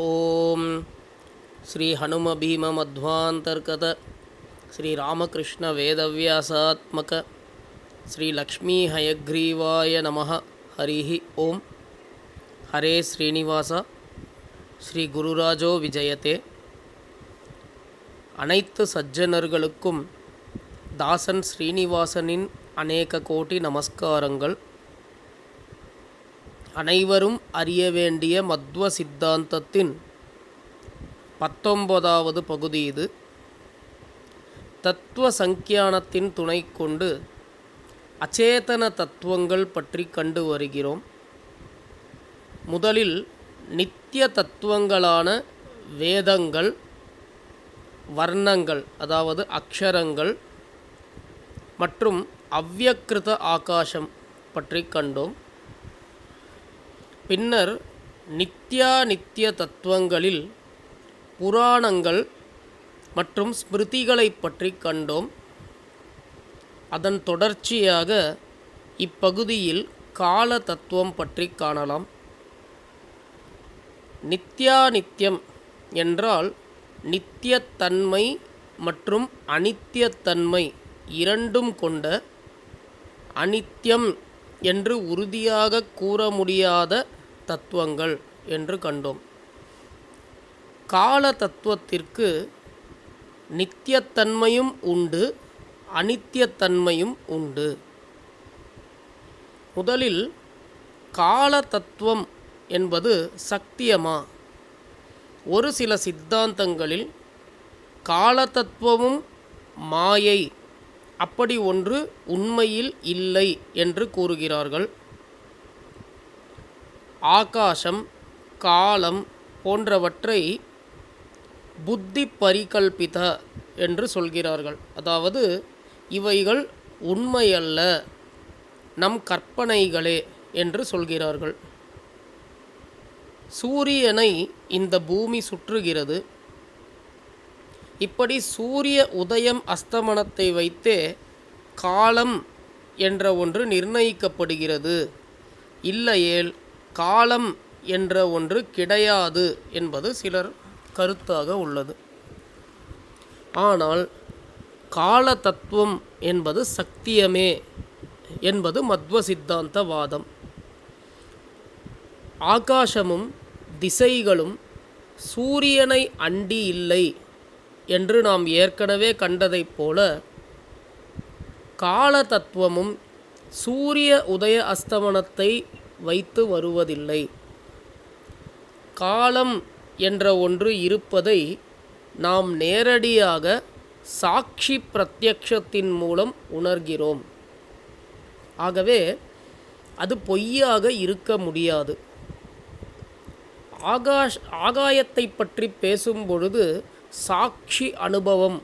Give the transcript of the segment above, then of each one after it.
ॐ श्रीहनुमभीममध्वान्तर्गत श्रीरामकृष्णवेदव्यासात्मक श्रीलक्ष्मीहयग्रीवाय नमः हरिः ॐ हरे श्रीनिवास ஸ்ரீ குருராஜோ விஜயத்தே அனைத்து சஜ்ஜனர்களுக்கும் தாசன் ஸ்ரீனிவாசனின் அநேக கோடி நமஸ்காரங்கள் அனைவரும் அறிய வேண்டிய மத்வ சித்தாந்தத்தின் பத்தொன்பதாவது பகுதி இது. தத்துவ சங்கியானத்தின் துணை கொண்டு அச்சேதன தத்துவங்கள் பற்றி கண்டு வருகிறோம். முதலில் நித்திய தத்துவங்களான வேதங்கள் வர்ணங்கள் அதாவது அக்ஷரங்கள் மற்றும் அவ்யக்கிருத ஆகாசம் பற்றி கண்டோம். பின்னர் நித்யா நித்திய தத்துவங்களில் புராணங்கள் மற்றும் ஸ்மிருதிகளை பற்றி கண்டோம். அதன் தொடர்ச்சியாக இப்பகுதியில் கால தத்துவம் பற்றி காணலாம். நித்யானித்யம் என்றால் நித்தியத்தன்மை மற்றும் அனித்தியத்தன்மை இரண்டும் கொண்ட அனித்யம் என்று உறுதியாக கூற முடியாத தத்துவங்கள் என்று கண்டோம். கால தத்துவத்திற்கு நித்தியத்தன்மையும் உண்டு அனித்தியத்தன்மையும் உண்டு. முதலில் கால தத்துவம் என்பது சத்தியமா ஒரு சில சித்தாந்தங்களில் கால தத்துவமும் மாயை அப்படி ஒன்று உண்மையில் இல்லை என்று கூறுகிறார்கள். ஆகாசம் காலம் போன்றவற்றை புத்தி பரிகல்பித என்று சொல்கிறார்கள். அதாவது இவைகள் உண்மையல்ல நம் கற்பனைகளே என்று சொல்கிறார்கள். சூரியனை இந்த பூமி சுற்றுகிறது. இப்படி சூரிய உதயம் அஸ்தமனத்தை வைத்தே காலம் என்ற ஒன்று நிர்ணயிக்கப்படுகிறது. இல்லையேல் காலம் என்ற ஒன்று கிடையாது என்பது சிலர் கருத்தாக உள்ளது. ஆனால் கால தத்துவம் என்பது சத்தியமே என்பது மத்வ சித்தாந்த வாதம் ஆகாசமும் திசைகளும் சூரியனை அண்டி இல்லை என்று நாம் ஏற்கனவே கண்டதைப் போல கால தத்துவமும் சூரிய உதய அஸ்தமனத்தை வைத்து வருவதில்லை. காலம் என்ற ஒன்று இருப்பதை நாம் நேரடியாக சாட்சி பிரத்யக்ஷத்தின் மூலம் உணர்கிறோம். ஆகவே அது பொய்யாக இருக்க முடியாது. ஆகாஷ் ஆகாயத்தை பற்றி பேசும் பொழுது சாட்சி அனுபவம்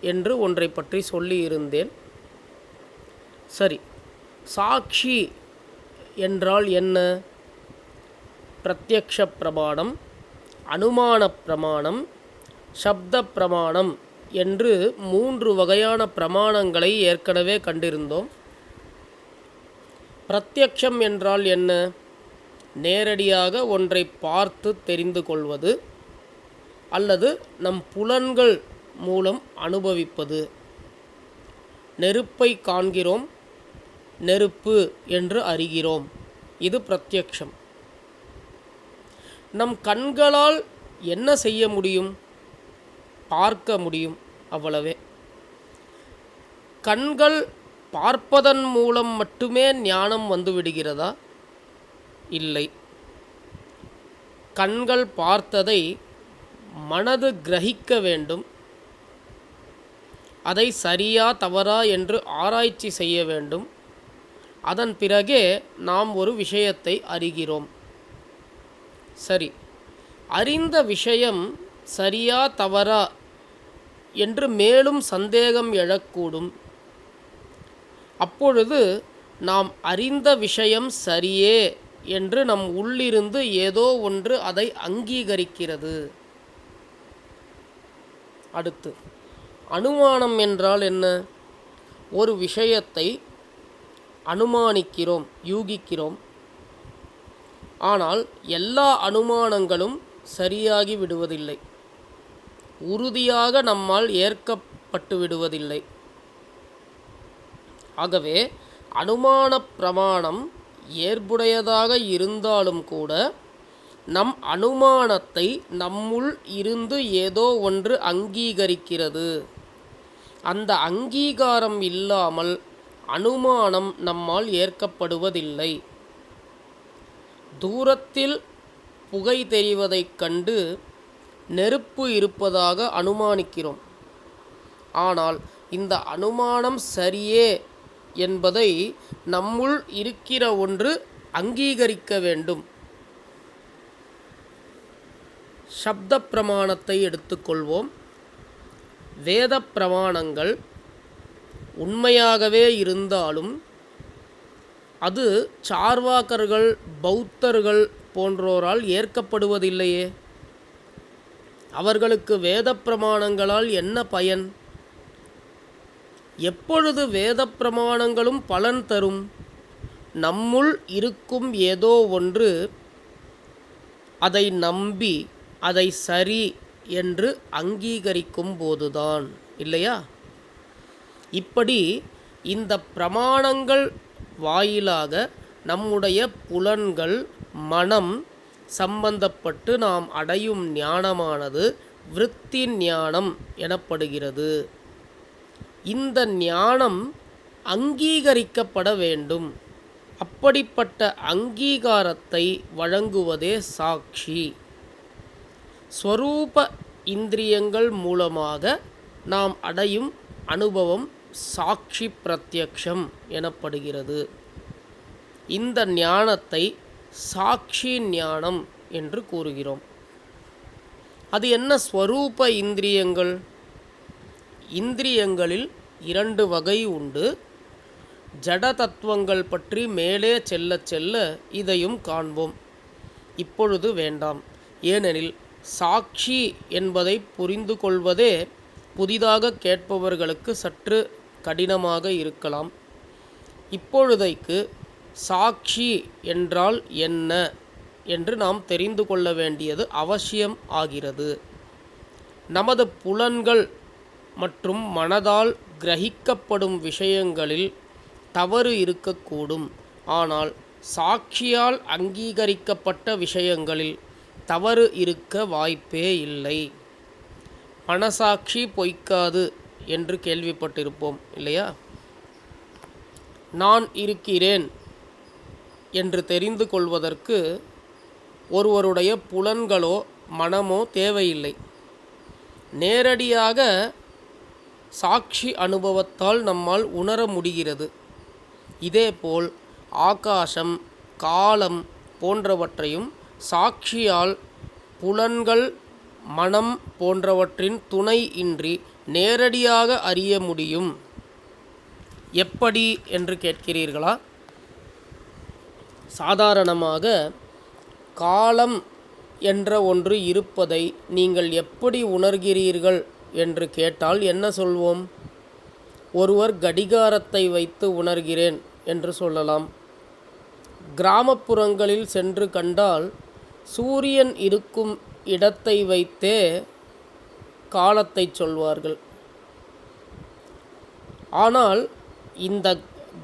என்று ஒன்றை பற்றி சொல்லியிருந்தேன். சரி சாட்சி என்றால் என்ன? பிரத்யக்ஷ பிரமாணம் அனுமான பிரமாணம் சப்த பிரமாணம் என்று மூன்று வகையான பிரமாணங்களை ஏற்கனவே கண்டிருந்தோம். பிரத்யக்ஷம் என்றால் என்ன? நேரடியாக ஒன்றை பார்த்து தெரிந்து கொள்வது அல்லது நம் புலன்கள் மூலம் அனுபவிப்பது. நெருப்பை காண்கிறோம் நெருப்பு என்று அறிகிறோம். இது பிரத்யக்ஷம். நம் கண்களால் என்ன செய்ய முடியும்? பார்க்க முடியும் அவ்வளவே. கண்கள் பார்ப்பதன் மூலம் மட்டுமே ஞானம் வந்துவிடுகிறதா இல்லை. கண்கள் பார்த்ததை மனது கிரகிக்க வேண்டும். அதை சரியா தவறா என்று ஆராய்ச்சி செய்ய வேண்டும். அதன் பிறகே நாம் ஒரு விஷயத்தை அறிகிறோம். சரி. அறிந்த விஷயம் சரியா தவறா என்று மேலும் சந்தேகம் எழக்கூடும். அப்பொழுது நாம் அறிந்த விஷயம் சரியே என்று நம் உள்ளிருந்து ஏதோ ஒன்று அதை அங்கீகரிக்கிறது. அடுத்து. அனுமானம் என்றால் என்ன? ஒரு விஷயத்தை அனுமானிக்கிறோம் யூகிக்கிறோம். ஆனால் எல்லா அனுமானங்களும் சரியாகி விடுவதில்லை. உறுதியாக நம்மால் ஏற்கப்பட்டு விடுவதில்லை. ஆகவே அனுமான பிரமாணம் ஏற்புடையதாக இருந்தாலும் கூட நம் அனுமானத்தை நம்முள் இருந்து ஏதோ ஒன்று அங்கீகரிக்கிறது. அந்த அங்கீகாரம் இல்லாமல் அனுமானம் நம்மால் ஏற்கப்படுவதில்லை. தூரத்தில் புகை தெரிவதைக் கண்டு நெருப்பு இருப்பதாக அனுமானிக்கிறோம். ஆனால் இந்த அனுமானம் சரியே என்பதை நம்முள் இருக்கிற ஒன்று அங்கீகரிக்க வேண்டும். சப்த பிரமாணத்தை எடுத்துக்கொள்வோம். வேத பிரமாணங்கள் உண்மையாகவே இருந்தாலும் அது சார்வாக்கர்கள் பௌத்தர்கள் போன்றோரால் ஏற்கப்படுவதில்லையே. அவர்களுக்கு வேத பிரமாணங்களால் என்ன பயன்? எப்பொழுது வேத பிரமாணங்களும் பலன் தரும்? நம்முள் இருக்கும் ஏதோ ஒன்று அதை நம்பி அதை சரி என்று அங்கீகரிக்கும் போதுதான் இல்லையா? இப்படி இந்த பிரமாணங்கள் வாயிலாக நம்முடைய புலன்கள் மனம் சம்பந்தப்பட்டு நாம் அடையும் ஞானமானது விருத்தி ஞானம் எனப்படுகிறது. இந்த ஞானம் அங்கீகரிக்கப்பட வேண்டும். அப்படிப்பட்ட அங்கீகாரத்தை வழங்குவதே சாட்சி. ஸ்வரூப இந்திரியங்கள் மூலமாக நாம் அடையும் அனுபவம் சாட்சி பிரத்யக்ஷம் எனப்படுகிறது. இந்த ஞானத்தை சாட்சி ஞானம் என்று கூறுகிறோம். அது என்ன ஸ்வரூப இந்திரியங்கள்? இந்திரியங்களில் இரண்டு வகை உண்டு. ஜட தத்துவங்கள் பற்றி மேலே செல்ல செல்ல இதையும் காண்போம். இப்பொழுது வேண்டாம். ஏனெனில் சாட்சி என்பதை புரிந்து கொள்வதே புதிதாக கேட்பவர்களுக்கு சற்று கடினமாக இருக்கலாம். இப்பொழுதைக்கு சாட்சி என்றால் என்ன என்று நாம் தெரிந்து கொள்ள வேண்டியது அவசியம் ஆகிறது. நமது புலன்கள் மற்றும் மனதால் கிரகிக்கப்படும் விஷயங்களில் தவறு இருக்கக்கூடும். ஆனால் சாட்சியால் அங்கீகரிக்கப்பட்ட விஷயங்களில் தவறு இருக்க வாய்ப்பே இல்லை. மனசாட்சி பொய்க்காது. என்று கேள்விப்பட்டிருப்போம் இல்லையா? நான் இருக்கிறேன் என்று தெரிந்து கொள்வதற்கு ஒருவருடைய புலன்களோ மனமோ தேவையில்லை. நேரடியாக சாட்சி அனுபவத்தால் நம்மால் உணர முடிகிறது. இதேபோல் ஆகாசம் காலம் போன்றவற்றையும் சாட்சியால் புலன்கள் மனம் போன்றவற்றின் துணை இன்றி நேரடியாக அறிய முடியும். எப்படி என்று கேட்கிறீர்களா? சாதாரணமாக காலம் என்ற ஒன்று இருப்பதை நீங்கள் எப்படி உணர்கிறீர்கள் என்று கேட்டால் என்ன சொல்வோம்? ஒருவர் கடிகாரத்தை வைத்து உணர்கிறேன் என்று சொல்லலாம். கிராமப்புறங்களில் சென்று கண்டால் சூரியன் இருக்கும் இடத்தை வைத்தே காலத்தை சொல்வார்கள். ஆனால் இந்த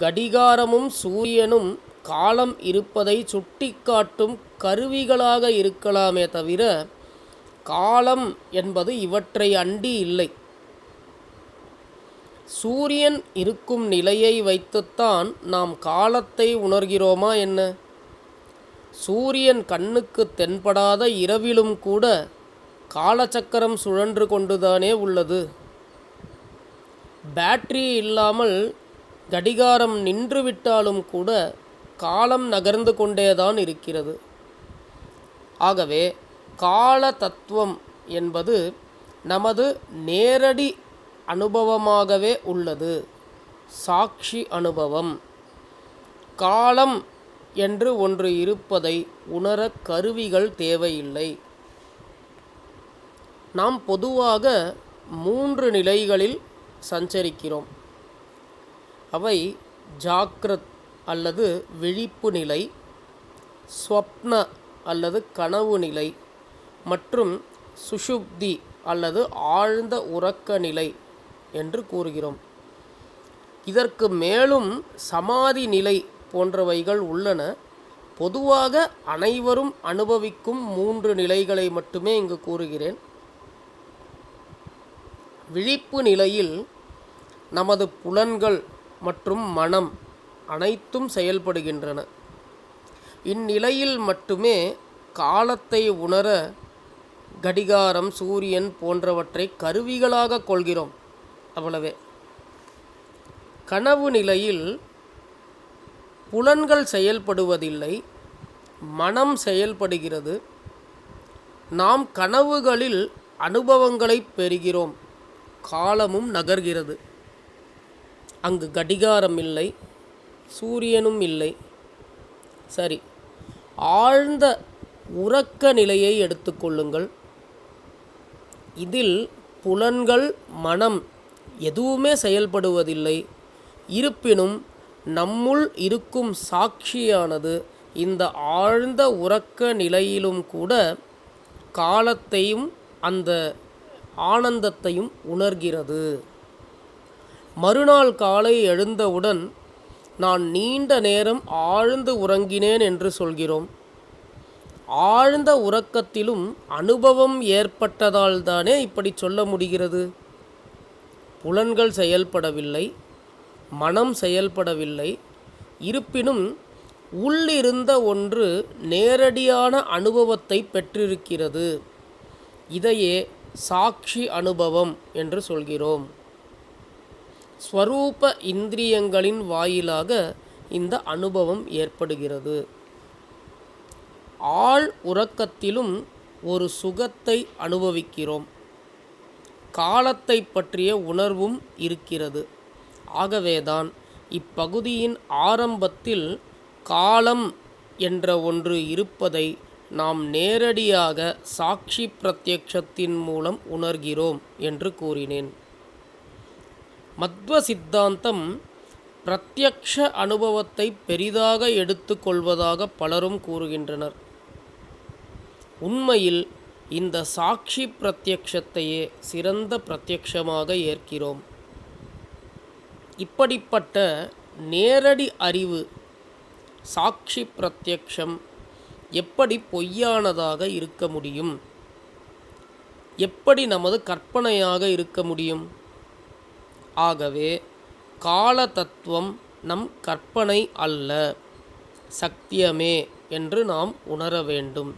கடிகாரமும் சூரியனும் காலம் இருப்பதை சுட்டிக்காட்டும் கருவிகளாக இருக்கலாமே தவிர காலம் என்பது இவற்றை அண்டி இல்லை. சூரியன் இருக்கும் நிலையை வைத்துத்தான் நாம் காலத்தை உணர்கிறோமா என்ன? சூரியன் கண்ணுக்கு தென்படாத இரவிலும் கூட காலச்சக்கரம் சுழன்று கொண்டுதானே உள்ளது. பேட்டரி இல்லாமல் கடிகாரம் நின்றுவிட்டாலும் கூட காலம் நகர்ந்து கொண்டேதான் இருக்கிறது. ஆகவே கால தத்துவம் என்பது நமது நேரடி அனுபவமாகவே உள்ளது. சாட்சி அனுபவம். காலம் என்று ஒன்று இருப்பதை உணர கருவிகள் தேவையில்லை. நாம் பொதுவாக மூன்று நிலைகளில் சஞ்சரிக்கிறோம். அவை ஜாக்ரத் அல்லது விழிப்பு நிலை ஸ்வப்ன அல்லது கனவு நிலை மற்றும் சுஷுப்தி அல்லது ஆழ்ந்த உறக்க நிலை என்று கூறுகிறோம். இதற்கு மேலும் சமாதி நிலை போன்றவைகள் உள்ளன. பொதுவாக அனைவரும் அனுபவிக்கும் மூன்று நிலைகளை மட்டுமே இங்கு கூறுகிறேன். விழிப்பு நிலையில் நமது புலன்கள் மற்றும் மனம் அனைத்தும் செயல்படுகின்றன. இந்நிலையில் மட்டுமே காலத்தை உணர கடிகாரம் சூரியன் போன்றவற்றை கருவிகளாக கொள்கிறோம் அவ்வளவே. கனவு நிலையில் புலன்கள் செயல்படுவதில்லை மனம் செயல்படுகிறது. நாம் கனவுகளில் அனுபவங்களை பெறுகிறோம். காலமும் நகர்கிறது. அங்கு கடிகாரம் இல்லை சூரியனும் இல்லை. சரி ஆழ்ந்த உறக்க நிலையை எடுத்துக்கொள்ளுங்கள் இதில் புலன்கள் மனம் எதுவுமே செயல்படுவதில்லை. இருப்பினும் நம்முள் இருக்கும் சாட்சியானது இந்த ஆழ்ந்த உறக்க நிலையிலும் கூட காலத்தையும் அந்த ஆனந்தத்தையும் உணர்கிறது. மறுநாள் காலை எழுந்தவுடன் நான் நீண்ட நேரம் ஆழ்ந்து உறங்கினேன் என்று சொல்கிறோம். ஆழ்ந்த உறக்கத்திலும் அனுபவம் ஏற்பட்டதால் தானே இப்படி சொல்ல முடிகிறது? புலன்கள் செயல்படவில்லை மனம் செயல்படவில்லை. இருப்பினும் உள்ளிருந்த ஒன்று நேரடியான அனுபவத்தை பெற்றிருக்கிறது. இதையே சாட்சி அனுபவம் என்று சொல்கிறோம். ஸ்வரூப இந்திரியங்களின் வாயிலாக இந்த அனுபவம் ஏற்படுகிறது. ஆள் உறக்கத்திலும் ஒரு சுகத்தை அனுபவிக்கிறோம். காலத்தை பற்றிய உணர்வும் இருக்கிறது. ஆகவேதான் இப்பகுதியின் ஆரம்பத்தில் காலம் என்ற ஒன்று இருப்பதை நாம் நேரடியாக சாட்சி பிரத்யக்ஷத்தின் மூலம் உணர்கிறோம் என்று கூறினேன். மத்வ சித்தாந்தம் பிரத்யக்ஷ அனுபவத்தை பெரிதாக எடுத்துக்கொள்வதாக பலரும் கூறுகின்றனர். உண்மையில் இந்த சாட்சி பிரத்யக்ஷத்தையே சிறந்த பிரத்யக்ஷமாக ஏற்கிறோம். இப்படிப்பட்ட நேரடி அறிவு சாட்சி பிரத்யக்ஷம் எப்படி பொய்யானதாக இருக்க முடியும்? எப்படி நமது கற்பனையாக இருக்க முடியும்? ஆகவே கால தத்துவம் நம் கற்பனை அல்ல சத்தியமே என்று நாம் உணர வேண்டும்.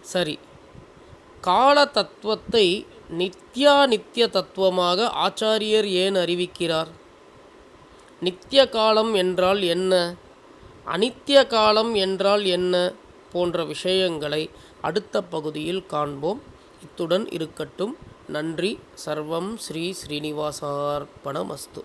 சரி கால தத்துவத்தை நித்யா நித்திய தத்துவமாக ஆச்சாரியர் ஏன் அறிவிக்கிறார்? நித்திய காலம் என்றால் என்ன? அனித்திய காலம் என்றால் என்ன? போன்ற விஷயங்களை அடுத்த பகுதியில் காண்போம். இத்துடன் இருக்கட்டும். நன்றி. சர்வம் ஸ்ரீ ஸ்ரீனிவாசார்ப்பணமஸ்து